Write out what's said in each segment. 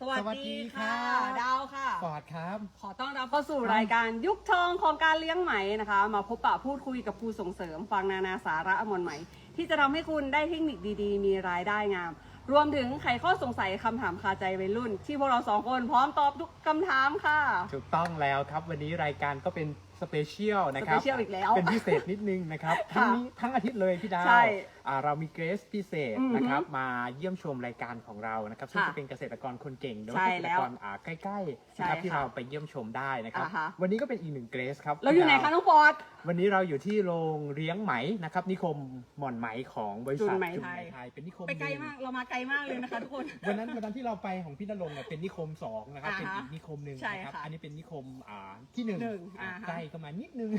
สวัสสวัสดีดีครัค่ะบดาวค่ะ ฟอร์ดครับ ขอต้อนรับเข้าสู่รายการยุคทองของการเลี้ยงไหมนะคะ มาพบปะพูดคุยกับครูส่งเสริม ฟังนานาสาระอมวลไหม ที่จะทำให้คุณได้เทคนิคดีๆ มีรายได้งาม รวมถึงไขข้อสงสัยคำถามคาใจวัยรุ่น ที่พวกเราสองคนพร้อมตอบทุกคำถามค่ะ ถูกต้องแล้วครับ วันนี้รายการก็เป็นสเปเชียลนะครับ สเปเชียลอีกแล้วเป็นพิเศษนิดนึงนะครับทั้ค่ะงนี้ทั้งอาทิตย์เลยพี่ดาว ใช่ อ่าเรามีเกรสพิเศษอือฮึนะครับมาเยี่ยมชมรายการของเรานะครับซึ่งค่ะจะเป็นเกษตรกรคนเก่งหรือใช่ว่าเกษแล้ตรวกรอ่าใกล้ๆใช่นะครับที่ค่ะเราไปเยี่ยมชมได้นะครับอ่าฮะวันนี้ก็เป็นอีกหนึ่งเกรสครับเราอยู่ไหนพี่ดคะวน้องฟอร์ดวันนี้เราอยู่ที่โรงเลี้ยงไหมนะครับนิคมหม่อนไหมของบริษัทจุนไหมจุนไทยไทยเป็นนิคมไปไกลหนึ่งมากเรามาไกลมากเลยนะคะทุกคนวันนั้นวันนั้นที่เราไปของพี่นรงค์เนี่ยเป็นนิคมสองนะครับอ่าฮะเป็นอีกนิคมหนึ่งใช่นะครับค่ะอันนี้เป็นนิคมอ่าที่หนึ่งหนึ่งอ่าอ่าฮะใกล้เข้ามานิดนึง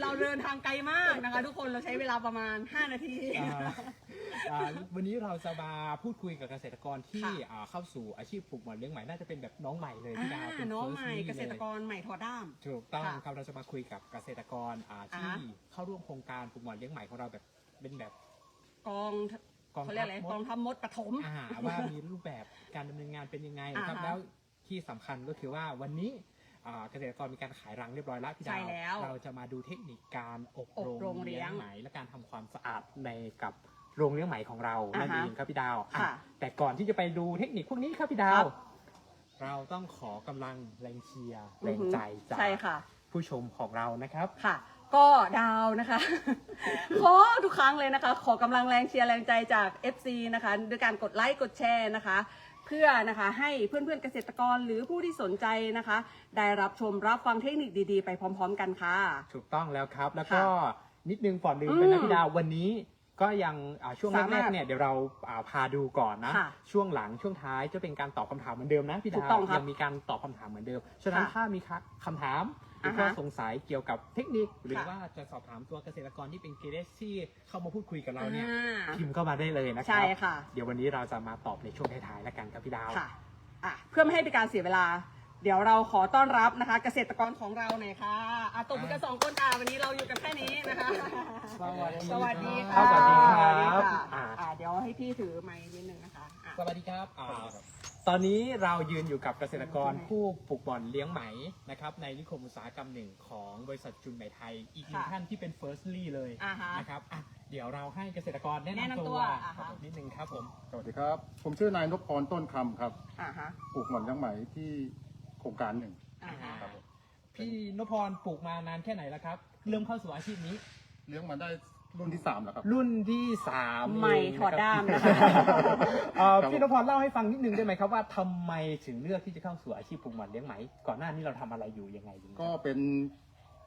เราเดินทางไกลมากนะคะ ทุกคนเราใช้เวลาประมาณ 5 นาทีอ่าอ่าวันนี้เราจะมาพูดคุยกับเกษตรกรที่ค่ะ อ่าเข้าสู่อาชีพปลูกหมอนเลี้ยงไหมน่าจะเป็นแบบน้องใหม่เลยพี่ดาวอ่าเป็นน้อง first ใหม่ lady เกษตรกเลยรใหม่ถอดด้าม ถูกต้องค่ะครับเราจะมาคุยกับเกษตรกรอ่าอ่า ที่เข้าร่วมโครงการปลูกหมอนเลี้ยงไหมของเราแบบเป็นแบบกองกองเขาเรียกอะไรทัพมกองดทัพมดปฐม อ่าว่ามีรูปแบบการดำเนินงานเป็นยังไงนะครับ อ่าฮะแล้วที่สำคัญก็คือว่าวันนี้อ่า เกษตรกรมีการขายรังเรียบร้อยแล้วพี่ดาวใช่แล้วเราจะมาดูเทคนิคการอบอบโรงเลี้ยงไหมและการทำความสะอาดในกับโรงเลี้ยงไหมของเราอ่าฮะนั่นเองครับพี่ดาวอะค่ะแต่ก่อนที่จะไปดูเทคนิคพวกนี้ครับพี่ดาควรับเราต้องขอกำลังแรงเชียร์อืแรองฮึใจจากใช่ค่ะผู้ชมของเรานะครับค่ะก็ดาวนะคะขอทุกครั้งเลยนะคะ ขอกำลังแรงเชียร์แรงใจจาก FC นะคะ ด้วยการกดไลค์กดแชร์นะคะ เพื่อนะคะให้เพื่อนๆเกษตรกรหรือผู้ที่สนใจนะคะ ได้รับชมรับฟังเทคนิคดีๆ ไปพร้อม ๆ กันค่ะ ถูกต้องแล้วครับ แล้วก็ค่ะนิดนึงก่อนลืมอืมไปนะพี่ดาววันนี้ก็ยังอ่าช่วงสาแรมารกถๆเนี่ยเดี๋ยวเราอ่าพาดูก่อนนะค่ะช่วงหลังช่วงท้ายจะเป็นการตอบคำถามเหมือนเดิมนะพี่ถูดากต้องวครับยังมีการตอบคำถามเหมือนเดิมฉะนั้นค่ะถ้ามีคำถามห รืออ่าฮะข้อสงสัยเกี่ยวกับเทคนิค หรือค่ะว่าจะสอบถามตัวเกษตรกรที่เป็นเกเรสที่เข้ามาพูดคุยกับเราเนี่ยอ่าพิมพ์เข้ามาได้เลยนะคใช่รับค่ะ เดี๋ยววันนี้เราจะมาตอบในช่วงท้ายๆแล้วกันครับพี่ดาวค่ะอะเพื่อไม่ให้เป็นการเสียเวลา เดี๋ยวเราขอต้อนรับนะคะ เกษตรกรของเราหน่อยค่ะอะตบมือกันสองคนอะวันนี้เราอยู่กันแค่นี้นะคะสวัสดีสวัสดีคค่ะรับสวัสดีครับสวัสดีค่ะอ่าอะเดี๋ยวให้พี่ถือไมค์นิดนึงนะคะอะสวัสดีครับอ่า ตอนนี้เรายืนอยู่กับเกษตรกรผู้ปลูกบ่อนเลี้ยงไหมนะครับในนิคมอุตสาหกรรมหนึ่งของบริษัทจุนไหมไทย อีกหนึ่งค่ะท่านที่เป็น firstly เลยอ่าฮะนะครับอะเดี๋ยวเราให้เกษตรกรแนะแนะนำนำตัตัววอ่าฮะนิดนึงครับผมสวัสดีครับ ผมชื่อนายนพพรต้นคำครับ อ่าฮะปลูกหม่อนยังไหมที่โครงการหนึ่ง อ่าฮะ ครับผม พี่นพพรปลูกมานานแค่ไหนแล้วครับ เริ่มเข้าสู่อาชีพนี้ เลี้ยงมาได้ รุ่นที่สามแล้วครับ รุ่นที่สามใหม่เงถอดด้ามนะนะคะเอ่อครับ พี่นพพรเล่าให้ฟังนิดนึงได้ไหมครับว่าทำไมถึงเลือกที่จะเข้าสู่อาชีพปลูกหม่อนเลี้ยงไหม ก่อนหน้านี้เราทำอะไรอยู่ยังไงดีครับก็เป็น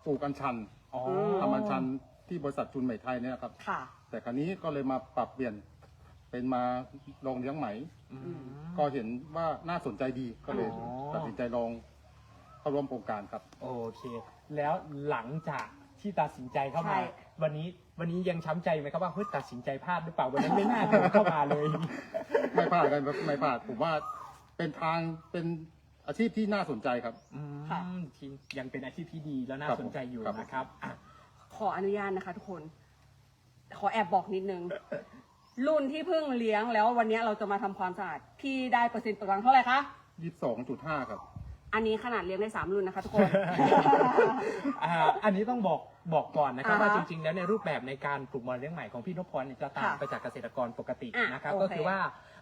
ปลูกอัญชันอ๋อทำอัญชันที่บริษัทจุนไหมไทยเนี่ยนะครับ ค่ะ แต่ครั้นี้ก็เลยมาปรับเปลี่ยนเป็นมาลองเลี้ยงไหม อืม ก็เห็นว่าน่าสนใจดีก็เลยอ๋อ ตัดสินใจลองเข้าร่วมโครงการครับ โอเค แล้วหลังจากที่ตัดสินใจเข้ามา ใช่ วันนี้ วันนี้ยังช้ำใจไหมครับว่าเฮ้ยตัดสินใจพลาดหรือเปล่าวันนั้นไม่น่าเดินเข้ามาเลย ไม่พลาดกันครับไม่พลาดผมว่าเป็นทางเป็นอาชีพที่น่าสนใจครับ อืมค่ะที่ยังเป็นอาชีพที่ดีแล้วน่าครับสนใจอยู่ครับนะครับอะขออนุญาตนะคะทุกคน ขอแอบบอกนิดนึง รุ่นที่เพิ่งเลี้ยงแล้ววันนี้เราจะมาทำความสะอาดพี่ได้เปอร์เซ็นต์ต่อรังเท่าไหร่คะ ยี่สิบสองจุดห้าครับ อันนี้ขนาดเลี้ยงได้สามรุ่นนะคะทุกคน อ่าอันนี้ต้องบอกบอกก่อนนะครับอ่าฮะว่าจริงๆ แล้วในรูปแบบในการปลูกมอลเลี้ยงใหม่ของพี่นพพรเนี่ยจะต่างค่ะไปจากเกษตรกรปกติอะนะครับโอเคก็คือว่า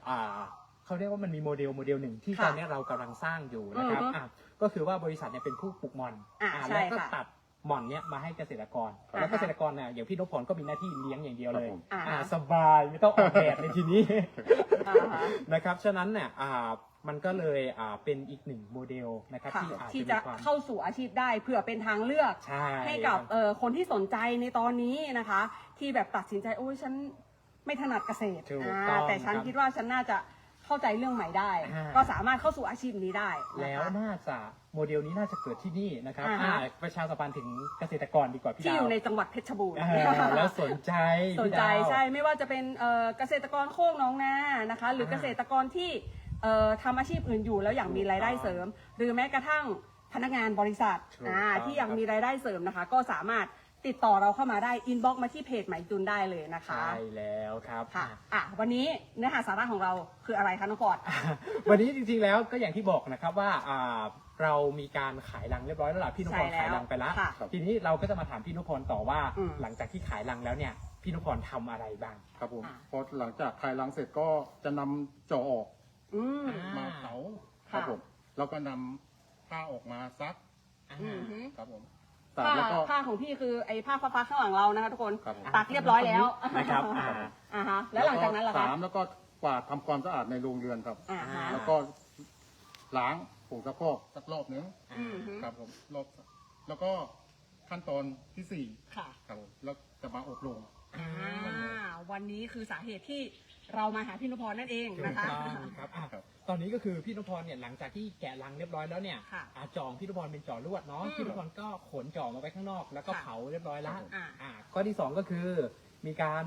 อ่าเขาเรียกว่ามันมีโมเดลโมเดลหนึ่งที่ค่ะตอนนี้เรากำลังสร้างอยู่นะครับอือฮึอะก็คือว่าบริษัทเนี่ยเป็นผู้ปลูกมอนอะอ่าใช่แล้วก็ค่ะตัดหม่อนเนี่ยมาให้เกษตรกร อ่าฮะแล้วเกษตรกรเนี่ยอย่างพี่นพพรก็มีหน้าที่เลี้ยงอย่างเดียวเลยครับผมอ่าอ่าสบายไม่ต้องออกแบบในทีนี้ อ่าฮะ นะครับ ฉะนั้นเนี่ยอ่า มันก็เลยอ่าเป็นอีกหนึ่งโมเดลนะครับค่ะที่อาจที่จะจะมีความเข้าสู่อาชีพได้เผื่อเป็นทางเลือก ใช่ให้กับครับเอ่อคนที่สนใจในตอนนี้นะคะ ที่แบบตัดสินใจโอ้ยฉันไม่ถนัดเกษตรถูกอ่าต้องแต่ฉันครับ คิดว่าฉันน่าจะเข้าใจเรื่องใหม่ได้ อ่า ก็สามารถเข้าสู่อาชีพนี้ได้นะคะแล้วน่าจะโมเดลนี้น่าจะเกิดที่นี่นะครับอ่าฮะ อ่าประชาสัมพันธ์ถึงเกษตรกรดีกว่าพี่ที่ดาอวยู่ในจังหวัดเพชรบูรณ์เออแล้วสนใจสนพี่ใจดาว ใช่ไม่ว่าจะเป็นเอ่อเกษตรกรโคกหน้องนานะคะ หรืออ่าเกษตรกรที่ เอ่อทำอาชีพอื่นอยู่แล้วอยากมีรายได้เสริม หรือแม้กระทั่งพนักงานบริษัทถูกอ่าต้องที่อยากครับมีรายได้เสริมนะคะ ก็สามารถติดต่อเราเข้ามาได้อินบ็อกมาที่เพจไหมจุนได้เลยนะคะ ใช่แล้วครับค่ะอะ อะ วันนี้เนื้อหาสาระของเราคืออะไรคะน้องฟอร์ดวันนี้จริงๆแล้วก็อย่างที่บอกนะครับว่าอ่าเรามีการขายรังเรียบร้อยแล้วล่ะพี่นุพรใช่แล้วขายรังไปแล้วค่ะทีนี้เราก็จะมาถามพี่นุพรต่อว่า อืม หลังจากที่ขายรังแล้วเนี่ยพี่นุพรทำอะไรบ้าง ครับผมอ่า พอหลังจากคลายรังเสร็จก็จะนำจอออก อืมอ่ามาเผาค่ะครับผมแล้วก็นำผ้าออกมาซักอืมฮึครับผมตากผ้าแล้วก็ ผ้าของพี่คือไอ้ผ้าฟ้าๆข้างหลังเรานะคะทุกคนครับผมตากเรียบร้อยแล้วนะครับอ่า อ่าฮะแล้วหลังจากนั้นล่ะคะสามแล้วก็กวาดทำความสะอาดในโรงเรือนครับ อ่าฮะแล้วก็ล้างผงซักฟอกสักรอบนึงอืมฮึครับผมรอบแล้วก็ขั้นตอนที่สี่ค่ะ ครับผมแล้วจะมาอบรม อ่าวันนี้คือสาเหตุที่เรามาหาพี่นุพรนั่นเองถูนะกคะต้องครับอะครับ ตอนนี้ก็คือพี่นุพรเนี่ยหลังจากที่แกะรังเรียบร้อยแล้วเนี่ยค่ะอ่าจองพี่นุพรเป็นจอลวดเนาะอืมพี่นุพรก็ขนจอมาไว้ข้างนอก แล้วก็ค่ะเผาเรียบร้อยแล้วอ่าอ่าข้อที่สองก็คือมีการ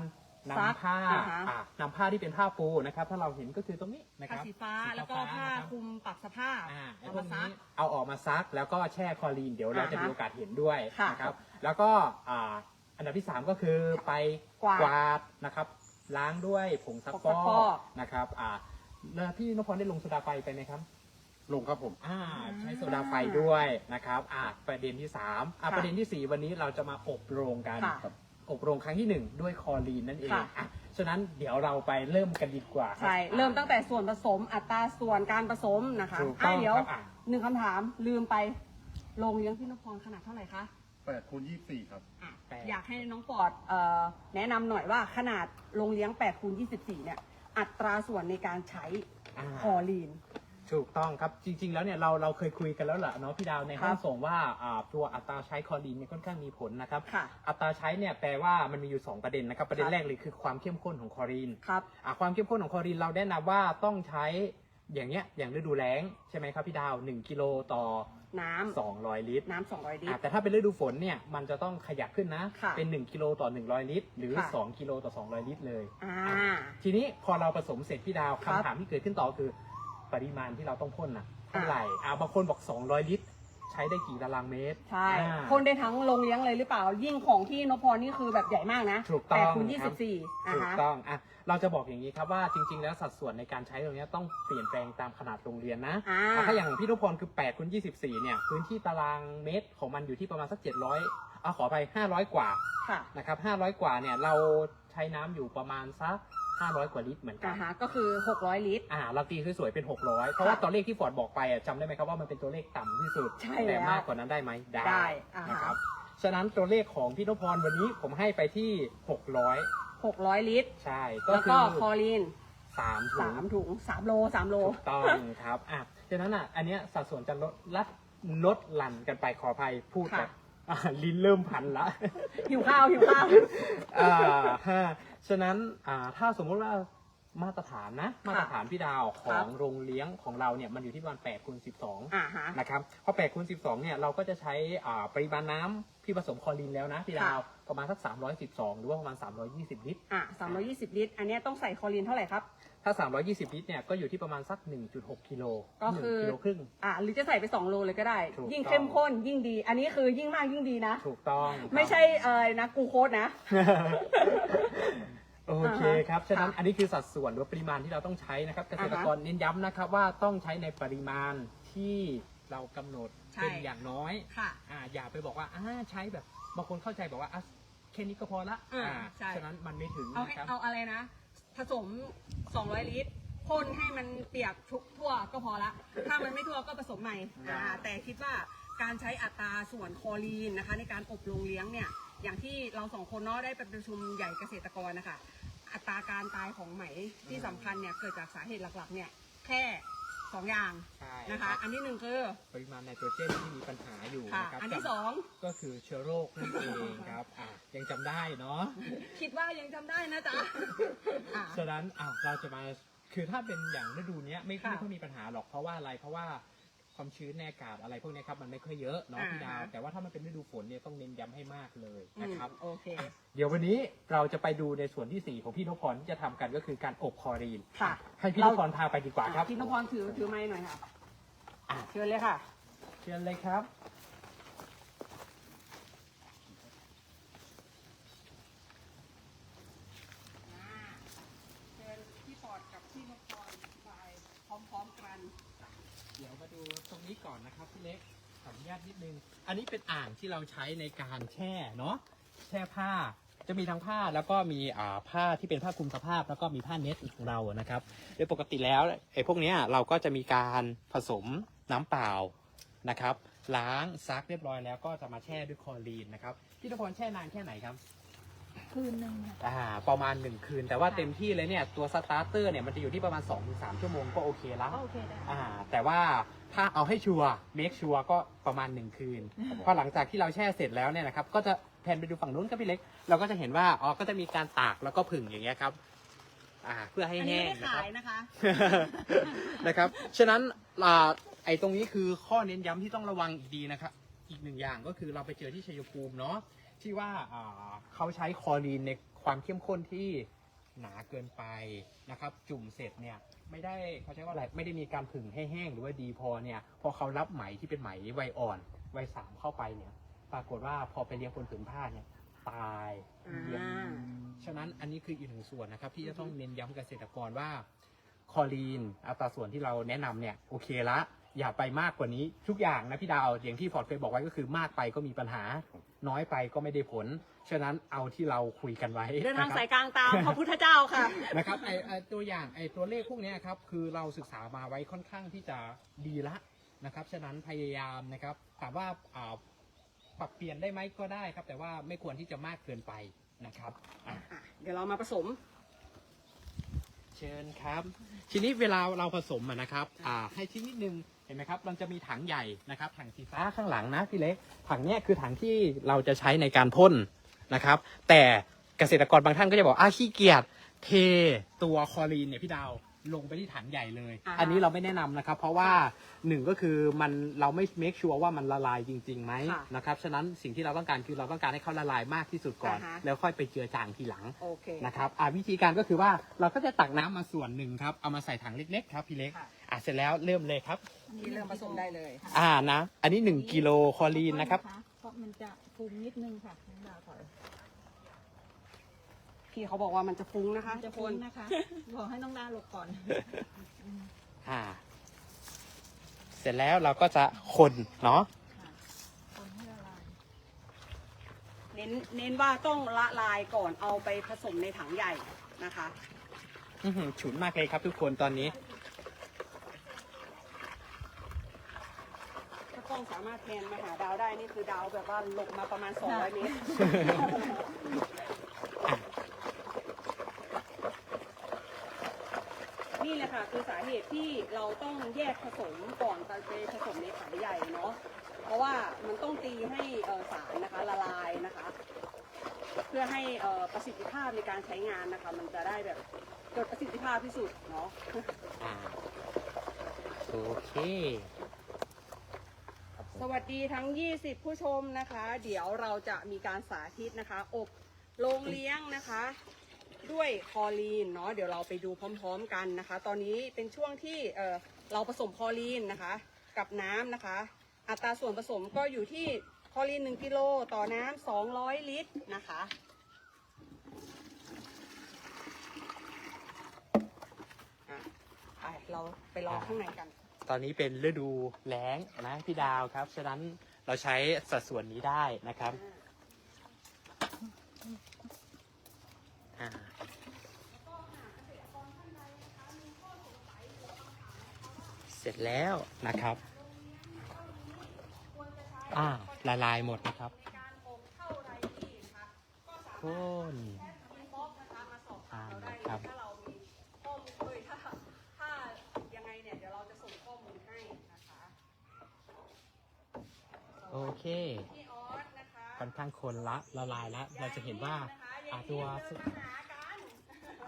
นำซักผ้าอ่าฮะ อ่านำผ้าที่เป็นผ้าปูนะครับ ถ้าเราเห็นก็คือตรงนี้นะคผ้ารับสีฟ้าสีแล้วก็ฟ้ผ้านะครับ คลุมปรับสภาพอ่าไอ้เอาพวมากซันี้ก เอาออกมาซักแล้วก็แช่คลอรีนเดี๋ยวเราจะอ่าฮะมีโอกาสเห็นด้วยค่ะนะครับแล้วก็อ่า อันดับที่สามก็คือไปกวาดดนะครับ ล้างด้วยผงซักผงฟซักฟออกก นะครับอ่าแล้วพี่นพพรได้ลงโซดาไฟไปไหมครับ ลงครับผม อ่าใช้โซดาไฟด้วยนะครับอ่าประเด็นที่สามอ่าค่ะประเด็นที่สี่วันนี้เราจะมาอบโรงกัน ค่ะครับอบโรงครั้งที่หนึ่งด้วยคลอรีนนั่นเองค่ะ อะฉะนั้นเดี๋ยวเราไปเริ่มกันดีกว่าคบใช่ เริ่มตั้งแต่ส่วนผสมอัตราส่วนการผสมนะคะถูกต้องะเดี๋ยวครับอะ หนึ่งคำถามลืมไปโรงเลี้ยงพี่นพพรขนาดเท่าไหร่คะ แปดคูณยี่สิบสี่ครับ อะแปด อยากให้น้องปอดเอ่อแนะนำหน่อยว่าขนาดโรงเลี้ยง8คูณ24 เนี่ย อัตราส่วนในการใช้อ่า คอลีน ถูกต้องครับจริง ๆ แล้วเนี่ยเราเราเคยคุยกันแล้วแหละเนาะพี่ดาวในห้องส่งว่าอ่าตัวอัตราใช้คลอรีนเนี่ยค่อนข้างมีผลนะครับ ค่ะอัตราใช้เนี่ยแปลว่ามันมีอยู่ 2 ประเด็นนะครับ ประเด็นแรกเลยคือความเข้มข้นของคลอรีนครับ อะความเข้มข้นของคลอรีนเราแนะนำว่าต้องใช้อย่างเงี้ยอย่างฤดูแล้งใช่ไหมครับพี่ดาว 1 กิโลต่อ น้ำ200 ลิตรน้ำ200ลิตอะร แต่ถ้าเป็นฤดูฝนเนี่ยมันจะต้องขยับขึ้นนะ ค่ะเป็น 1 กิโลต่อ 100 ลิตร หรือ ค่ะ 2 กิโลต่อ 200 ลิตรเลย อ่า ทีนี้พอเราผสมเสร็จพี่ดาวครัคำบถามที่เกิดขึ้นต่อคือ ปริมาณที่เราต้องพ่นน่ะเท่าไหร่อ่าบางคนบอก 200 ลิตร ใช้ได้กี่ตารางเมตรใช่อ่าคนได้ทั้งโรงเลี้ยงเลยหรือเปล่า ยิ่งของพี่นพพรนี่คือแบบใหญ่มากนะถูกต้อง8คูณครับ24อ่าถูกฮะต้องอะเราจะบอกอย่างนี้ครับว่าจริงๆ แล้วสัดส่วนในการใช้ตรงเนี้ยต้องเปลี่ยนแปลงตามขนาดโรงเรียนนะอ่า อะถ้าอย่างของพี่นุพรคือ8คูณ24 เนี่ย พื้นที่ตารางเมตรของมันอยู่ที่ประมาณสัก 700อะขอไป 500 กว่าค่ะ นะครับ500 กว่าเนี่ย เราใช้น้ำอยู่ประมาณสัก 500 กว่าลิตรเหมือนกัอ่านฮะก็คือ 600 ลิตร อ่าเราตีสวยๆเป็น 600 เพราะว่าตัวเลขที่ฟอร์ดบอกไปอะจำได้ไหมครับว่ามันเป็นตัวเลขต่ำที่สุดใช่แต่แล้วมากกว่านั้นได้ไหมได้อ่าฮะ นะครับฉะนั้นตัวเลขของพี่นพพรวันนี้ผมให้ไปที่ 600 600 ลิตร ใช่ก็แล้วคืก็อคอลีนสามถุง 3ถุง3โล3โล ถูกต้องครับ อะฉะนั้นอะ อันเนี้ยสัดส่วนจะลดลัดลดหลั่นกันไปขออภัยพูดค่ะ แบบอะลิ้นเริ่มพันละหิวข้าวหิวข้าว อ่าฮะ ฉะนั้นอ่าถ้าสมมุติว่ามาตรฐานนะ มาตรฐานพี่ดาวขครัอบ งโรงเลี้ยงของเราเนี่ยมันอยู่ที่ประมาณ8คูณ12 อ่าฮะ นะครับพอ8คูณ12 เนี่ย เราก็จะใช้อ่าปริมาณน้ำที่ผสมคลอรีนแล้วนะพี่ดาว ประมาณสัก 312 หรือว่าประมาณ 320 ลิตร อะ320 ลิตร อันเนี้ยต้องใส่คอลีนเท่าไหร่ครับ ถ้า 320 ลิตรเนี่ยก็อยู่ที่ประมาณสัก 1.6 กิโลก็คือ หนึ่งกิโลครึ่ง อะหรือจะใส่ไป 2 โลเลยก็ได้ ถูกยิ่งต้องเข้มข้นยิ่งดี อันนี้คือยิ่งมากยิ่งดีนะ ถูกต้องครับไม่ใช่เอ่ยนะกูโคดนะ โอเคครับ ฉะนั้นค่ะอันนี้คือสัดส่วนหรือว่าปริมาณที่เราต้องใช้นะครับ เกษตรกรเน้นย้ำนะครับว่าต้องใช้ในปริมาณที่เรากำหนดใช่ เป็นอย่างน้อย ค่ะ อ่าอย่าไปบอกว่าอ่าใช้แบบบางคนเข้าใจบอกว่าอะแค่นี้ก็พอละอ่าใช่ ฉะนั้นมันไม่ถึงเอาให้นะครับเอาอะไรนะ ผสม 200 ลิตรพ่นให้มันเปียกทุกทั่วก็พอละ ถ้ามันไม่ทั่วก็ผสมใหม่ได้อ่าแต่คิดว่าการใช้อัตราส่วนคอลีนนะคะ ในการอบโรงเลี้ยงเนี่ย อย่างที่เราสองคนเนาะได้ไปประชุมใหญ่เกษตรกรนะคะ อัตราการตายของไหมที่สำคัญเนี่ยเกิดจากสาเหตุหลักๆเนี่ยแค่ สองอย่างใช่นะคะอันที่หนึ่งคือ ปริมาณไนโตรเจนที่มีปัญหาอยู่ค่ะ นะครับอันที่สอง ก็คือเชื้อโรคนั่นเองครับอะยังจำได้เนาะ คิดว่ายังจำได้นะจ๊ะอะ ฉะนั้นอ้าวเราจะมา คือถ้าเป็นอย่างฤดูเนี้ยไม่ค่ะไม่ค่อยมีปัญหาหรอกเพราะว่าอะไร เพราะว่า ความชื้นในอากาศอะไรพวกเนี้ยครับมันไม่ค่อยเยอะเนาะอ่าพี่ดาวแต่ว่าถ้ามันเป็นฤดูฝนเนี่ยต้องเน้นย้ำให้มากเลยอืนะมครับ โอเค เดี๋ยววันนี้เราจะไปดูในส่วนที่ 4 ของพี่นพพรที่จะทำกันก็คือการอบคลอรีน ค่ะให้พี่นพพรพาไปดีกว่าครับ อะพี่นพพรถือถือไม้หน่อยค่ะอะ เชิญเลยค่ะ เชิญเลยครับ นี้ก่อนนะครับพี่เล็กขออนุญาตนิดนึง อันนี้เป็นอ่างที่เราใช้ในการแช่เนาะแช่ผ้าจะมีทั้งผ้าแล้วก็มีอ่าผ้าที่เป็นผ้าคลุมสภาพ แล้วก็มีผ้าเน็ตของเรานะครับ โดยปกติแล้วไอ้พวกเนี้ยเราก็จะมีการผสมน้ำเปล่านะครับ ล้างซักเรียบร้อยแล้วก็จะมาแช่ด้วยคลอรีนนะครับพี่ตะพรแช่นานแค่ไหนครับ คืนหนึ่งค่ะอ่าประมาณ1คืน แต่ว่าเต็มที่เลยเนี่ยตัวสตาร์เตอร์เนี่ยมันจะอยู่ที่ประมาณ2-3ชั่วโมงก็โอเคแล้วโอเคได้ อ่าแต่ว่า ถ้าเอาให้ชัวร์เมคชัวร์ก็ประมาณ1คืนพอหลังจากที่เราแช่เสร็จแล้วเนี่ยนะครับ ก็จะแผนไปดูฝั่งนู้นครับพี่เล็ก เราก็จะเห็นว่าอ๋อก็จะมีการตากแล้วก็ผึ่งอย่างเงี้ยครับ อ่า เพื่อให้อันนี้แห้งไม่ได้นะคขารับ ยนะคะ นะครับ ฉะนั้นอ่าไอ้ตรงนี้คือข้อเน้นย้ำที่ต้องระวังอีกดีนะครับ อีกหนึ่งอย่างก็คือเราไปเจอที่ชัยภูมิเนาะที่ว่าอ่าเขาใช้คลอรีนในความเข้มข้นที่ หนาเกินไปนะครับ จุ่มเสร็จเนี่ยไม่ได้เขาใช้ว่าอะไรไม่ได้มีการผึ่งให้แห้งหรือว่าดีพอเนี่ยพอเขารับไหมที่เป็นไหมวัยอ่อนวัยสามเข้าไปเนี่ย ปรากฏว่าพอไปเลี้ยงบนผืนผ้าเนี่ยตายอ่าเลี้ยงฉะนั้นอันนี้คืออีกหนึ่งส่วนนะครับ ที่จะต้องเน้นย้ำเกษตรกรว่าคอลีนอัตราส่วนที่เราแนะนำเนี่ยโอเคละอย่าไปมากกว่านี้ทุกอย่างนะพี่ดาวอย่างที่ฟอร์ดเคยบอกไว้ก็คือมากไปก็มีปัญหา น้อยไปก็ไม่ได้ผล ฉะนั้นเอาที่เราคุยกันไว้เดินทางะครับสายกลางตามพระพุทธเจ้าค่ะนะครับไอไอตัวอย่างไอตัวเลขพวกเนี้ยครับคือเราศึกษามาไว้ค่อนข้างที่จะดีละนะครับ ฉะนั้นพยายามนะครับถามว่าอ่าปรับเปลี่ยนได้ไหมก็ได้ครับ แต่ว่าไม่ควรที่จะมากเกินไปนะครับอะอะเดี๋ยวเรามาผสม เชิญครับ ทีนี้เวลาเราผสมอะนะครับอ่าให้ชิ้นนิดนึงเห็นไหมครับมันจะมีถังใหญ่นะครับ ถังสีฟ้าข้างหลังนะพี่เล็ก ถังเนี้ยคือถังที่เราจะใช้ในการพ่นนะครับ แต่เกษตรกรบางท่านก็จะบอกอ้าขี้เกียจเทตัวคลอรีนเนี่ยพี่ดาวลงไปที่ถังใหญ่เลย อ่า อันนี้เราไม่แนะนำนะครับ เพราะว่าหนึ่งก็คือมันเราไม่ make sure ว่ามันละลายจริงๆไหมค่ะนะครับ ฉะนั้นสิ่งที่เราต้องการคือเราต้องการให้เขาละลายมากที่สุดก่อน อ่าฮะ แล้วค่อยไปเจือจางทีหลัง โอเค นะครับอ่าวิธีการก็คือว่าเราก็จะตักน้ำมาส่วนหนึ่งครับ เอามาใส่ถังเล็กๆ ครับพี่เล็ก ค่ะ อะเสร็จแล้วเริ่มเลยครับที่เริ่มผสมได้เลยอ่านะ อันนี้1กิโลคลอรีนนะครับ เพราะมันจะฟูมนิดนึงค่ะน้องดาวถอยพี่เขาบอกว่ามันจะฟุ้งนะคะจะทุกคฟูนมนะคะ บอกให้น้องดาวหลบก่อน อ่า เสร็จแล้วเราก็จะคนเนาะคนให้ละลาย เน้นเน้นว่าต้องละลายก่อนเอาไปผสมในถังใหญ่นะคะ อื้อหือฉุนมากเลยครับทุกคนตอนนี้ ถ้า กล้องสามารถแทนมาหาดาวได้นี่คือดาวแบบว่าหลบมาประมาณ 200 เมตร นี่แหละค่ะคือสาเหตุที่เราต้องแยกผสมก่อนไปผสมในถังใหญ่เนาะเพราะว่ามันต้องตีให้เอ่อสารนะคะละลายนะคะ เพื่อให้เอ่อประสิทธิภาพในการใช้งานนะคะ มันจะได้แบบเกิดประสิทธิภาพที่สุดเนาะ อ่าโอเค สวัสดีทั้ง 20 ผู้ชมนะคะ เดี๋ยวเราจะมีการสาธิตนะคะ อบโรงเลี้ยงนะคะ ด้วยคลอรีนเนาะเดี๋ยวเราไปดูพร้อมๆกันนะคะ ตอนนี้เป็นช่วงที่เออเราผสมคลอรีนนะคะ กับน้ำนะคะ อัตราส่วนผสมก็อยู่ที่คลอรีน 1กิโลต่อน้ำ200 ลิตรนะคะอะไปเราไปรอข้างในกัน ตอนนี้เป็นฤดูแล้งนะพี่ดาวครับ ฉะนั้นเราใช้สัดส่วนนี้ได้นะครับเสร็จแล้วนะครับ อ่าละลายหมดนะครับ คน เคพี่ออสนะคะค่อนข้างคนละละลายแล้วเราจะเห็นว่าอ่าตัว เดินมาหากัน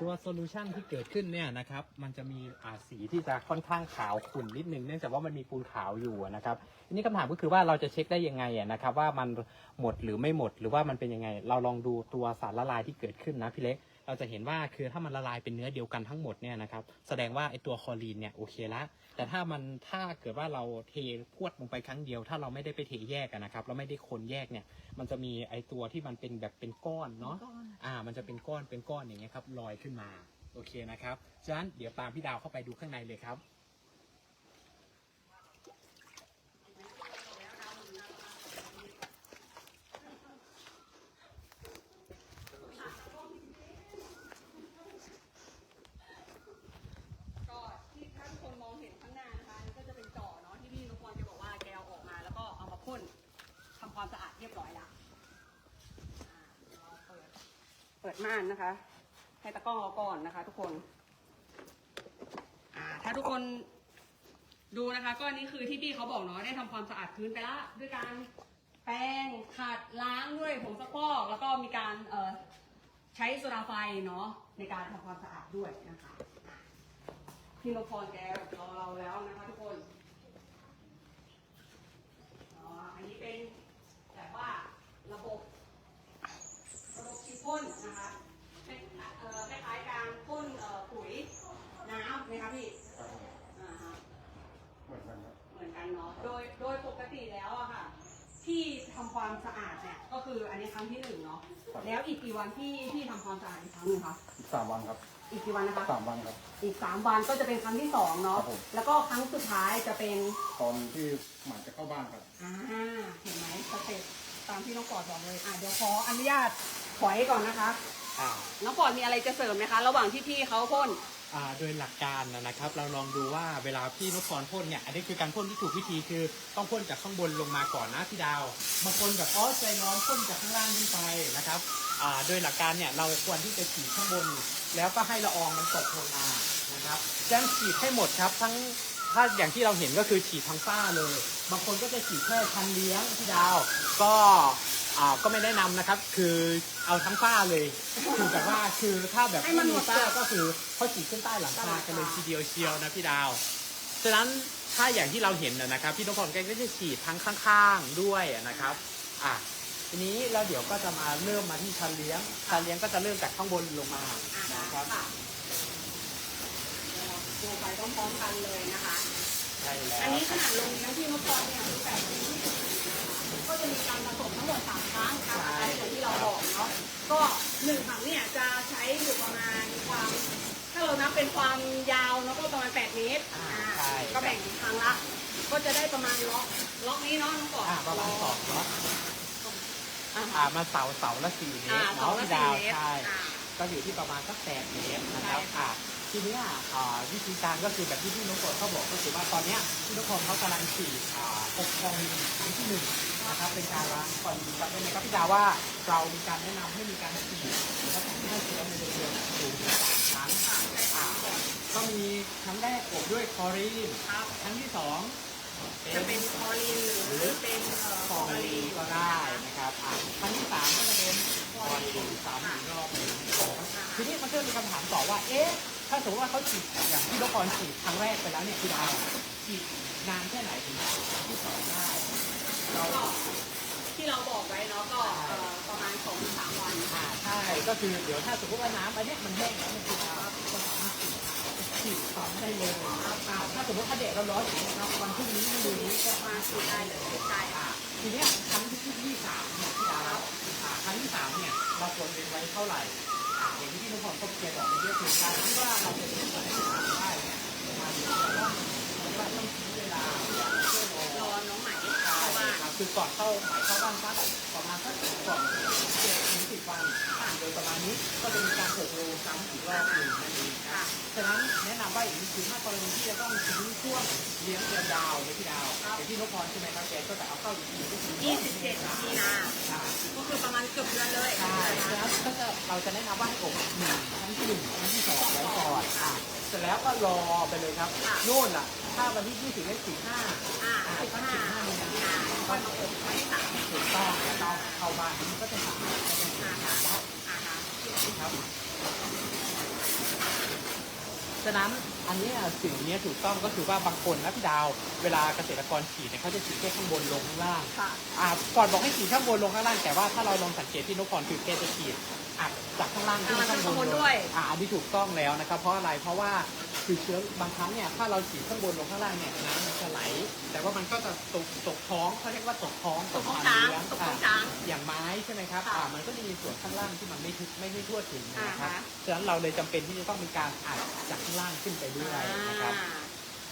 ตัวโซลูชันที่เกิดขึ้นเนี่ยนะครับมันจะมีอ่าสีที่จะค่อนข้างขาวขุ่นนิดนึงเนื่องจากว่ามันมีปูนขาวอยู่อะนะครับทีนี้คำถามก็คือว่าเราจะเช็คได้ยังไงอะนะครับว่ามันหมดหรือไม่หมดหรือว่ามันเป็นยังไง เราลองดูตัวสารละลายที่เกิดขึ้นนะพี่เล็ก เราจะเห็นว่าคือถ้ามันละลายเป็นเนื้อเดียวกันทั้งหมดเนี่ยนะครับ แสดงว่าไอตัวคลอรีนเนี่ยโอเคละ แต่ถ้ามันถ้าเกิดว่าเราเทพรวดลงไปครั้งเดียว ถ้าเราไม่ได้ไปเทแยกอะนะครับ เราไม่ได้คนแยกเนี่ย มันจะมีไอตัวที่มันเป็นแบบเป็นก้อนเนาะก้อนอ่า มันจะเป็นก้อนเป็นก้อนอย่างเงี้ยครับลอยขึ้นมา โอเคนะครับ ฉะนั้นเดี๋ยวตามพี่ดาวเข้าไปดูข้างในเลยครับ เปิดม่านนะคะ ให้ตะกล้องเอาก่อนนะคะ ทุกคน อ่า ถ้าทุกคนดูนะคะ ก็อันนี้คือที่พี่ เขาบอกเนาะได้ทำความสะอาดพื้นไปละด้วยการแปรงขัดล้างด้วยผงซักฟอกแล้วก็มีการเอ่อใช้โซดาไฟเนาะในการทำความสะอาดด้วยนะคะอะพี่นพพรแกรอเราแล้วนะคะทุกคนอ๋ออันนี้เป็นแบบว่าระบบ ระบบฉีดพ่นนะคะเป็นเอ่อคล้ายๆการพ่นเอ่อปุ๋ยน้ำนะคะพี่อ่าฮะ เหมือนกันครับ เหมือนกันเนาะ โดย โดยปกติแล้วอะค่ะ ที่ทำความสะอาดเนี่ย ก็ คืออันนี้ครั้งที่หนึ่งเนาะแล้วอีกกี่วันที่ที่ทำความสะอาดอีกครั้งหนึงคะ อีกสามวันครับอีกกี่วันนะคะ สามวันครับ อีกสามวันก็จะเป็นครั้งที่สองเนาะ ครับผม แล้วก็ครั้งสุดท้ายจะเป็น ตอนที่หมาจะเข้าบ้านครับ อ่า เห็นไหมสเต็ปตามที่น้องปอดบอกเลย อะเดี๋ยวขออนุญาตถอยก่อนนะคะอ่าน้องปอดมีอะไรจะเสริมไหมคะ ระหว่างที่พี่เขาพ่น อ่าโดยหลักการนะครับ เราลองดูว่าเวลาพี่นพพรพ่นเนี่ยอันนี้คือการพ่นที่ถูกวิธีคือต้องพ่นจากข้างบนลงมาก่อนนะพี่ดาวบางคนแบบอ๋อใจร้อนพ่นจากข้างล่างขึ้นไปนะครับอ่าโดยหลักการเนี่ยเราควรที่จะฉีดข้างบน แล้วก็ให้ละอองมันตกลงมานะครับแจ้งฉีดให้หมดครับทั้งถ้าอย่างที่เราเห็นก็คือฉีดทั้งฝ้าเลย บางคนก็จะฉีดแค่พันเลี้ยงพี่ดาว ก็ อ่าก็ไม่แนะนำนะครับ คือเอาทั้งฝ้าเลยคือแบบว่าคือถ้าแบบให้มันหมด ฝ้าก็คือเขาฉีดขึ้นใต้หลังคากันเลยทีเดียวเชียวนะพี่ดาว ฉะนั้นถ้าอย่างที่เราเห็นนะนะครับ พี่นพพรแกก็จะฉีดทั้งข้างๆด้วยนะครับอะทีนี้เราเดี๋ยวก็จะมาเริ่มมาที่ชั้นเลี้ยงชั้นเลี้ยงก็จะเริ่มจากข้างบนลงมาอ่านะครับค่ะเดี๋ยวเราดูไปพร้อมๆกันเลยนะคะ ใช่แล้วอันนี้ขนาดลงเลี้ยงที่นพพรเนี่ยคือแบบก็จะมีการผสม ทั้งหมดสามครั้งตามอัตราที่เราบอกเนาะก็หนึ่งถังเนี่ยจะใช้อยู่ประมาณความ ถ้าเรานับเป็นความยาวเนาะก็ประมาณ8เมตรอ่าอ่าใช่ ก็แบ่งครั้งละ ก็จะได้ประมาณล็อกล็อกนี้เนาะน้องปอด อ่าประมาณสองเนาะอ่าอ่ามาเสาเสาละสี่เมอ่าตรสองเนาะละพี่สี่ดาวเมตรใช่อ่าก็อยู่ที่ประมาณสักแปดเมตรนะครับใช่ค่ะ อะทีเนี้ยอ่าวิธีการก็คือแบบที่พี่นพพรเขาบอกก็คือว่าตอนเนี้ยพี่นพพรเขากำลังฉีดอ่า ปกครองครั้งที่หนึ่งนะครับเป็นการล้างก่อนจำได้ไหมครับพี่ดาว่าเรามีการแนะนำให้มีการฉีดนะครับให้ฉีดในเดือนสูงถึงสามครั้งอ่าก็มีครั้งแรกอบด้วยคลอรีนครับครั้งที่สองจะเป็นคลอรีนหรือเป็นเอ่อฟอร์มาลีนก็ได้นะครับครั้งที่สามก็จะเป็นคลอรีนสามรอบทีนี้มันก็มีคำถามต่อว่าเอ๊ะถ้าสมมติว่าเขาฉีดอย่างที่นครฉีดครั้งแรกไปแล้วเนี่ยพี่ดาวฉีด นานแค่ไหนถึงที่สองได้เราก็ที่เราบอกไว้เนาะก็เอ่อประมาณสองถึงสามวันอ่าใช่ก็คือเดี๋ยวถ้าสมมติว่าน้ำอันเนี้ยมันแห้งแล้วเนี่ยพี่ดาวก็สามารถฉีดฉีดซ้ำได้เลยอ่าถ้าสมมติถ้าเด็กเราร้อนอย่างนี้นะครับวันพรุ่งนี้ไม่ดูนี้ก็ มาฉีดได้เลยใช่ค่ะ ทีเนี้ยครั้งที่ที่สามเนี่ยพี่ดาวอ่าครั้งที่สามเนี่ยเราควรเป็นไว้เท่าไหร่อ่าอย่างที่พี่นุพรก็เกียร์บอกเมื่อกี้คือการที่ว่าเราจะเป็นคนที่สามได้เนี่ยมาดูว่าว่าต้องใช้เวลาอย่างเช่น รอน้องใหม่ใช่เข้าบ้านครับคือก่อนเข้าหมายเข้าบ้านสักประมาณสักก่อนเจ็ดถึงสิบวันโดยประมาณนี้ก็จะมีการเปิดโรงซ้ำอีกรอบหนึ่งนั่นเองครับฉะนั้นแนะนำว่าอย่างนี้คือถ้ากรณีที่จะต้องทิ้งช่วงเลี้ยงเดือนดาวเนี่ยพี่ดาวอย่างที่นพพรใช่ไหมครับแกก็จะเอาเข้าอีกทีก็คือ27มีนาอ่าก็คือประมาณเกือบเดือนเลยใช่แล้วก็จะเราจะแนะนำว่าให้อบหนึ่งครั้งที่หนึ่งครั้งที่สองไว้ก่อนอะเสร็จแล้วก็รอไปเลยครับนู่นล่ะ ถ้าวันที่ยี่สิบเลขสี่ห้าอ่า15มีนาก็มาอบครั้งที่สามถูกต้องแล้วก็เข้าบ้านนี้ก็จะสามารถจะเป็นงานได้อ่าฮะครับฉะนั้นอันเนี้ยสิ่งเนี้ยถูกต้องก็คือว่าบางคนนะพี่ดาว เวลาเกษตรกรฉีดเนี่ยเขาจะฉีดแค่ข้างบนลงข้างล่าง ค่ะ อ่าก่อนบอกให้ฉีดข้างบนลงข้างล่างแต่ว่าถ้าเราลองสังเกตที่นกพรคือแกจะฉีด อัดจากข้างล่างขึ้นข้างบนลงอ่าอันนี้ถูกต้องแล้วนะครับ เพราะอะไรเพราะว่าคือเชื้อบางครั้งเนี่ยถ้าเราฉีดข้างบนลงข้างล่างเนี่ยน้ำมันจะไหล แต่ว่ามันก็จะตกตกท้องเขาเรียกว่าตกท้องตกท้องมันช้างเลี้ยตกท้องช้างอย่างไม้ใช่ไหมครับค่ะอ่ามันก็จะมีส่วนข้างล่างที่มันไม่ทุกไม่ไม่ทั่วถึงนะครับอ่าฮะฉะนั้นเราเลยจำเป็นที่จะต้องมีการอัดจากข้างล่างขึ้นไปด้วยนะครับ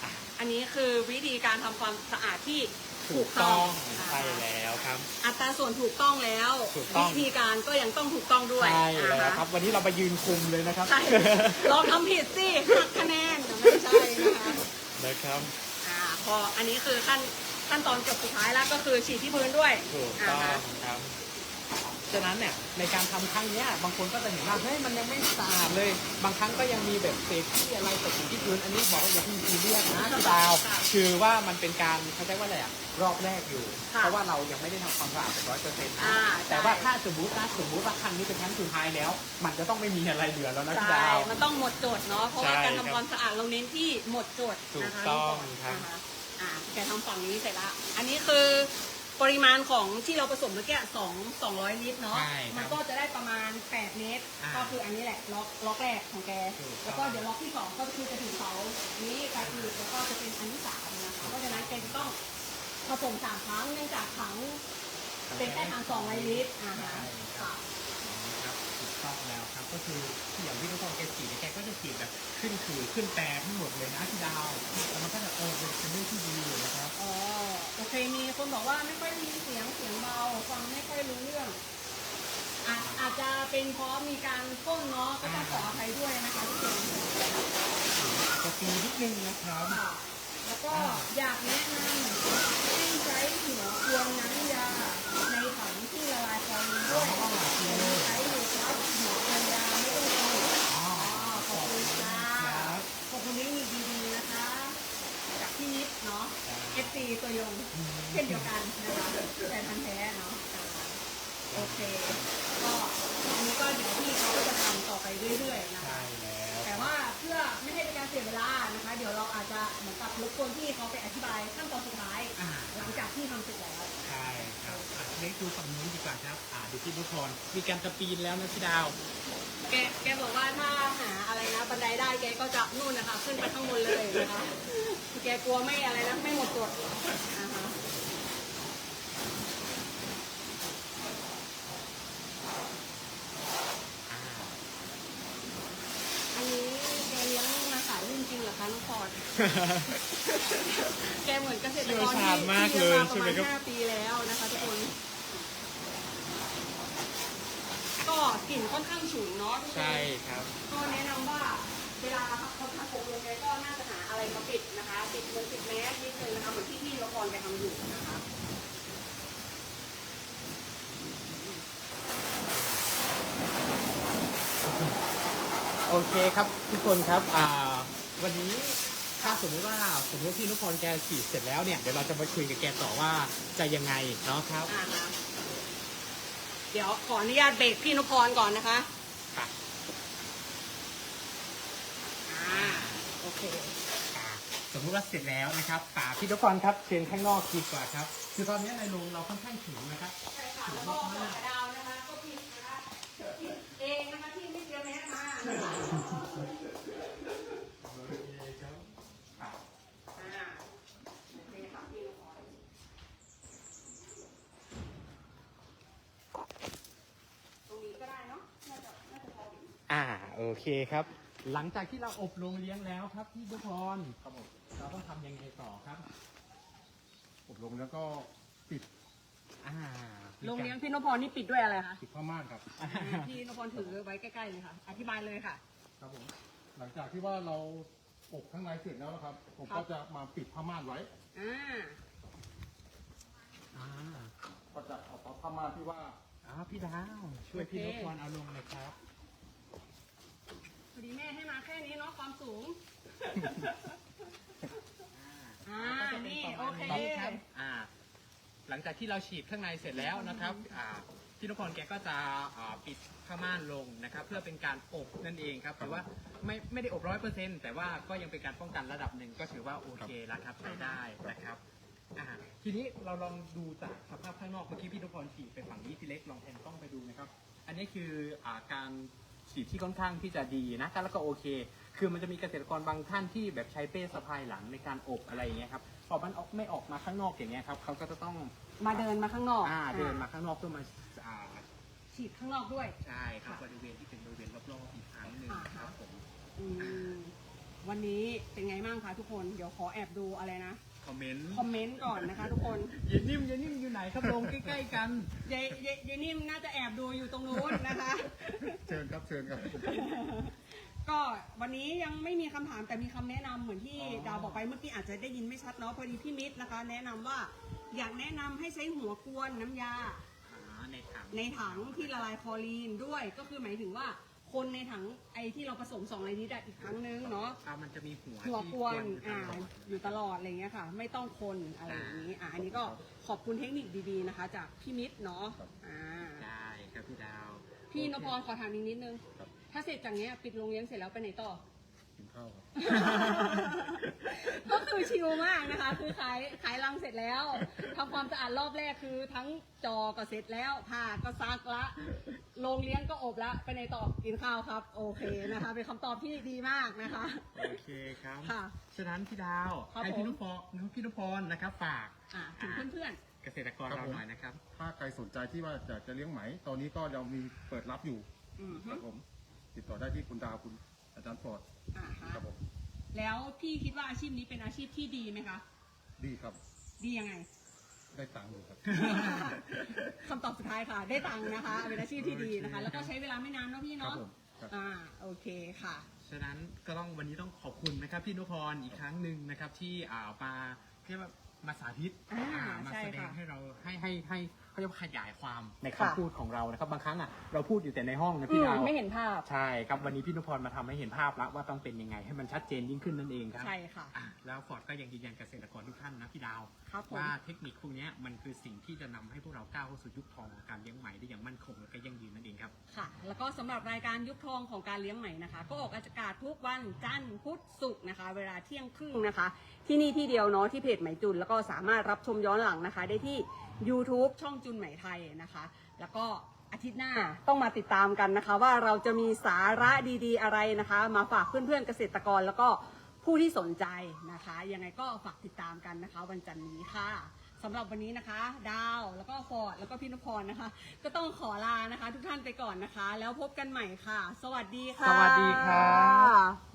อ่าอันนี้คือวิธีการทำความสะอาดที่ ถูกต้องอ่าใช่แล้วครับ อัตราส่วนถูกต้องแล้วถูกต้อง วิธีการก็ยังต้องถูกต้องด้วยใช่แล้วอ่าฮะครับ วันนี้เราไปยืนคุมเลยนะครับใช่ลองทำผิดสิหักคะแนนไม่ใช่นะคะนะครับ อ่าพออันนี้คือขั้นขั้นตอนเกือบสุดท้ายแล้วก็คือฉีดที่พื้นด้วยถูกต้องาฮะครับ ฉะนั้นเนี่ยในการทำครั้งเนี้ยบางคนก็จะเห็นว่าเฮ้ยมันยังไม่สะอาดเลย บางครั้งก็ยังมีแบบเศษที่อะไรตกอยู่ที่พื้นอันนี้บอกว่าอย่าเพิ่งซีเรียสนะพี่ดาวค่ะคือว่ามันเป็นการเขาใช้ว่าอะไรอะรอบแรกอยู่ค่ะเพราะว่าเรายังไม่ได้ทำความสะอาดร้อยเปอร์เซ็นต์อ่าแต่ว่าใช่ถ้าสมมตินะสมมติว่าครั้งนี้เป็นครั้งสุดท้ายแล้ว มันจะต้องไม่มีอะไรเหลือแล้วนะพี่ใช่ดาวมันต้องหมดจดเนาะเพราะว่าใช่การครับทำความสะอาดเราเน้นที่หมดจดถูกนะคะต้องนี่ก่นครับนะคะอ่าแกทำฝั่งนี้เสร็จละอันนี้คือ ปริมาณของที่เราผสมเมื่อกี้สองสองร้อยลิตรเนาะ ใช่ครับมันก็จะได้ประมาณ8เมตร อ่าก็คืออันนี้แหละล็อกล็อกแรกของแก ถูกต้อง แล้วก็เดี๋ยวล็อกที่สองก็คือจะถึงเสานี้กระอีกแล้วก็จะเป็นอันที่สามนะคะเพราะฉะนั้นแกจะต้องผสมสามครั้งเนื่องจากถังเป็นแค่ถังสองร้อยลิตรอ่าฮะค่ะครับถูกต้องแล้วครับก็คือที่อย่างที่ทุกคนแกฉีดเนี่ยแกก็จะฉีดแบบขึ้นขื่อขึ้นแปรทั้งหมดเลยนะพี่ดาวแล้วมันก็จะเออเป็นเรื่องที่ดีอยู่นะครับ อ๋อ โอเคมีคนบอกว่าไม่ค่อยมีเสียงเสียงเบาฟังไม่ค่อยรู้เรื่อง อาจอาจจะเป็นเพราะมีการก้นเนาะก็ต้องขออภัยด้วยนะคะทุกคนจะปีนิดนึงนะครับค่ะแล้วก็อยากแนะนำให้ใช้หัวควรน้ำยาในถังที่ละลายคลอรีนด้วยใช้อยู่ครับหัวควรยาไม่ต้องกลัวอ๋ออ๋อขอบคุณค่ะขอบคุณลิงก์ดีๆนะคะจาก พี่นิดเนาะ FC ตัวยงเช่นเดียวกันนะคะแต่พันธุ์แท้เนาะโอเค ก็อันนี้ก็เดี๋ยวพี่เขาก็จะทำต่อไปเรื่อยๆนะคะใช่แล้วแต่ว่าเพื่อไม่ให้เป็นการเสียเวลานะคะ เดี๋ยวเราอาจจะเหมือนกับรบกวนพี่เขาไปอธิบายขั้นตอนสุดท้ายอ่าหลังจากที่ทำเสร็จแล้วใช่ครับอะ เล็กดูฝั่งนู้นดีกว่าครับ อ่าดูที่ทุกคนมีการจะปีนแล้วนะพี่ดาว แกแกบอกว่าถ้าหาอะไรนะบันไดได้แกก็จะนู่นนะคะขึ้นไปข้างบนเลยนะคะ แกกลัวไม่อะไรนะไม่หมดกฎอ่าฮะอ่าอันนี้แกเลี้ยงมาขายจริงๆเหรอคะน้องพอดแกเหมือนเกษตรกรเชี่ยวชาญที่มากที่เลยงมาประมาณใช่ไหมครับ ห้าปีแล้วนะคะทุ กคนก็กลิ่นค่อนข้างฉุนเนาะทุกคนใช่ครับ ก็แนะนำว่าเวลาเขาทำอบรมแกก็น่าจะหาอะไรมาปิดนะคะปิดมันปิดแมสนิดนึงนะคะเหมือนที่พี่ละครแกทำอยู่นะคะโอเคครับทุกคนครับอ่าวันนี้ถ้าสมมติว่าสมมติพี่นุพรแกฉีดเสร็จแล้วเนี่ยเดี๋ยวเราจะมาคุยกับแกต่อว่าจะยังไงเนาะครับ อ่าฮะ เดี๋ยวขออนุญาตเบรกพี่นุพรก่อนนะคะค่ะอ่าโอเคอ่าสมมุติว่าเสร็จแล้วนะครับป่าพี่นุพรครับเชิญข้างนอกดีกว่าครับ คือตอนนี้ในโรงเราค่อนข้างถึงนะครับใช่ค่ะแล้วก็ดอกกระดาวนะคะก็ผิดนะคะผิดเองนะคะที่ไม่เตรียมแมสมานะคะ โอเคครับอ่า อ่าโอเคค่ะพี่นุพรตรงนี้ก็ได้เนาะน่าจะน่าจะพ อดีอ่าโอเคครับ หลังจากที่เราอบรมเลี้ยงแล้วครับพี่นุพรครับผมเราต้องทำยังไงต่อครับ อบรมแล้วก็ปิดอ่าโรงเลี้ยงพี่นพพรนี่ปิดด้วยอะไรคะปิดผ้าม่านครับ อ่าพี่นพพรถือไว้ใกล้ๆเลยค่ะ อธิบายเลยค่ะ ครับผม หลังจากที่ว่าเราอบข้างในเสร็จแล้วนะครับ ผมครัก็บ จะมาปิดผ้าม่านไว้ อ่าอ่าก็จะเอาผ้าม่านที่ว่าอ่าพี่ดาวช่วยพี่นุพรเอาลงหน่อยครับพอ ดีแม่ให้มาแค่นี้เนาะความสูง อ่า นี่โอเคครับอ่า หลังจากที่เราฉีดข้างในเสร็จแล้วนะครับ อ่า พี่นุพรแกก็จะอ่าปิดผ้าม่านลงนะครับ เพื่อเป็นการอบนั่นเองครับถือว่าไม่ไม่ได้อบร้อยเปอร์เซ็นต์แต่ว่าก็ยังเป็นการป้องกันระดับหนึ่งก็ถือว่าโอเคแล้วครับใช้ได้นะครับอ่าทีนี้เราลองดูจากสภาพข้างนอกเมื่อกี้พี่นุพรฉีดไปฝั่งนี้พี่เล็กลองแทนกล้องไปดูนะครับ อันนี้คืออ่าการ ฉีดที่ค่อนข้างที่จะดีนะแล้วก็โอเค คือมันจะมีเกษตรกรบางท่านที่แบบใช้เป้สะพายหลังในการอบอะไรอย่างเงี้ยครับพอมันออกไม่ออกมาข้างนอกอย่างเงี้ยครับเขาก็จะต้องมาเดินมาข้างนอกอ่าเดินมาข้างนอกเพื่อมาอ่าฉีดข้างนอกด้วย ใช่ครับบริเวณที่เป็นบริเวณรอบๆอีกครั้งหนึ่งอ่าครับผมอืมวันนี้เป็นไงบ้างคะทุกคน เดี๋ยวขอแอบดูอะไรนะ คอมเมนต์คอมเมนต์ก่อนนะคะทุกคนเย็นนิ่มเย็นนิ่มอยู่ไหนครับลงใกล้ๆกันยายยายยายนิ่มน่าจะแอบดูอยู่ตรงนู้นนะคะ เชิญครับเชิญครับ ก็วันนี้ยังไม่มีคำถามแต่มีคำแนะนำเหมือนที่อ๋อ ดาวบอกไปเมื่อกี้อาจจะได้ยินไม่ชัดเนาะพอดีพี่มิตรนะคะ แนะนำว่าอยากแนะนำให้ใช้หัวกวนน้ำยา อ่าในถังในถังที่ละลายคลอรีนด้วยก็คือหมายถึงว่า คนในถังไอที่เราผสม2ในนี้ได้อีกครั้งนึงเนาะอ่ามันจะมีหัวหัวที่กวนอยู่ตอ่าลอดอยู่ตลอดอะไรเงี้ยค่ะ ไม่ต้องคนอะไรอย่างนี้อ่าอันนี้ก็ขอบคุณเทคนิคดีๆนะคะ จากพี่มิตรเนาะอ่าได้ครับพี่ดาว พี่นพรขอถามอีกนิดนึงครับถ้าเสร็จจากเนี้ยปิดโรงเรียนเสร็จแล้วไปไหนต่อ กินข้าวครับ ก็คือชิลมากนะคะ คือขายขายรังเสร็จแล้วทำความสะอาดรอบแรกคือ ทั้งจอก็เสร็จแล้วผ้าก็ซักละโรงเลี้ยงก็อบละไปไหนต่อกินข้าวครับ โอเคนะคะ เป็นคำตอบที่ดีมากนะคะ โอเคครับ ค่ะฉะนั้นพี่ดาวครับให้พี่ผม นุพรพี่นุพรนะครับฝากอ่าถึงเพื่อนเกษตรกรครับเราผม หน่อยนะครับ ถ้าใครสนใจที่ว่าอยากจะเลี้ยงไหม ตอนนี้ก็เรามีเปิดรับอยู่ๆอืมครับผม ติดต่อได้ที่คุณดาวคุณอาจารย์ฟอร์ด อ่าฮะครับผมแล้วพี่คิดว่าอาชีพนี้เป็นอาชีพที่ดีไหมคะ ดีครับ ดียังไง ได้ตังค์อยู่ครับ คำตอบสุดท้ายค่ะ ได้ตังค์นะคะ เป็นอาชีพที่ดีนะคะ แล้วก็ใช้เวลาไม่นานเนาะพี่ครับเนาะผมครับ อ่าโอเคค่ะ ฉะนั้นก็ต้องวันนี้ต้องขอบคุณนะครับพี่นุพรอีกครั้งหนึ่งนะครับที่อ่ามาเรียกว่ามาสาธิตอ่าอ่ามาใช่แสดงค่ะ ให้เราให้ให้ให้ เขาเรียกว่าขยายความในค่ะคำพูดของเรานะครับบางครั้งอะเราพูดอยู่แต่ในห้องนะอืพี่มดาวไม่เห็นภาพ ใช่ครับวันนี้พี่นุพรมาทำให้เห็นภาพแล้วว่าต้องเป็นยังไงให้มันชัดเจนยิ่งขึ้นนั่นเองครับใช่ค่ะ อะแล้วฟอร์ดก็ยังยืนยันเกษตรกรทุกท่านนะพี่ดาว ครับผม ว่าเทคนิคพวกเนี้ยมันคือสิ่งที่จะนำให้พวกเราก้าวเข้าสู่ยุคทองของการเลี้ยงไหมได้อย่างมั่นคงและก็ยั่งยืนนั่นเองครับ ค่ะ แล้วก็สำหรับรายการยุคทองของการเลี้ยงใหม่นะคะ ก็ออกอากาศทุกวันจันทร์พุธศุกร์นะคะ เวลาเที่ยงครึ่งนะคะ ที่นี่ที่เดียวเนาะที่เพจไหมจุนแล้วก็สามารถรับชมย้อนหลังนะคะ ได้ที่ YouTube ช่องจุนไหมไทยนะคะ แล้วก็อาทิตย์หน้าต้องมาติดตามกันนะคะ ว่าเราจะมีสาระดีๆอะไรนะคะ มาฝากเพื่อนๆเกษตรกรแล้วก็ผู้ที่สนใจนะคะ ยังไงก็ฝากติดตามกันนะคะ วันจันทร์นี้ค่ะสำหรับวันนี้นะคะ ดาวแล้วก็ฟอร์ดแล้วก็พี่นพรนะคะ ก็ต้องขอลานะคะ ทุกท่านไปก่อนนะคะ แล้วพบกันใหม่ค่ะ สวัสดีค่ะ สวัสดีครับ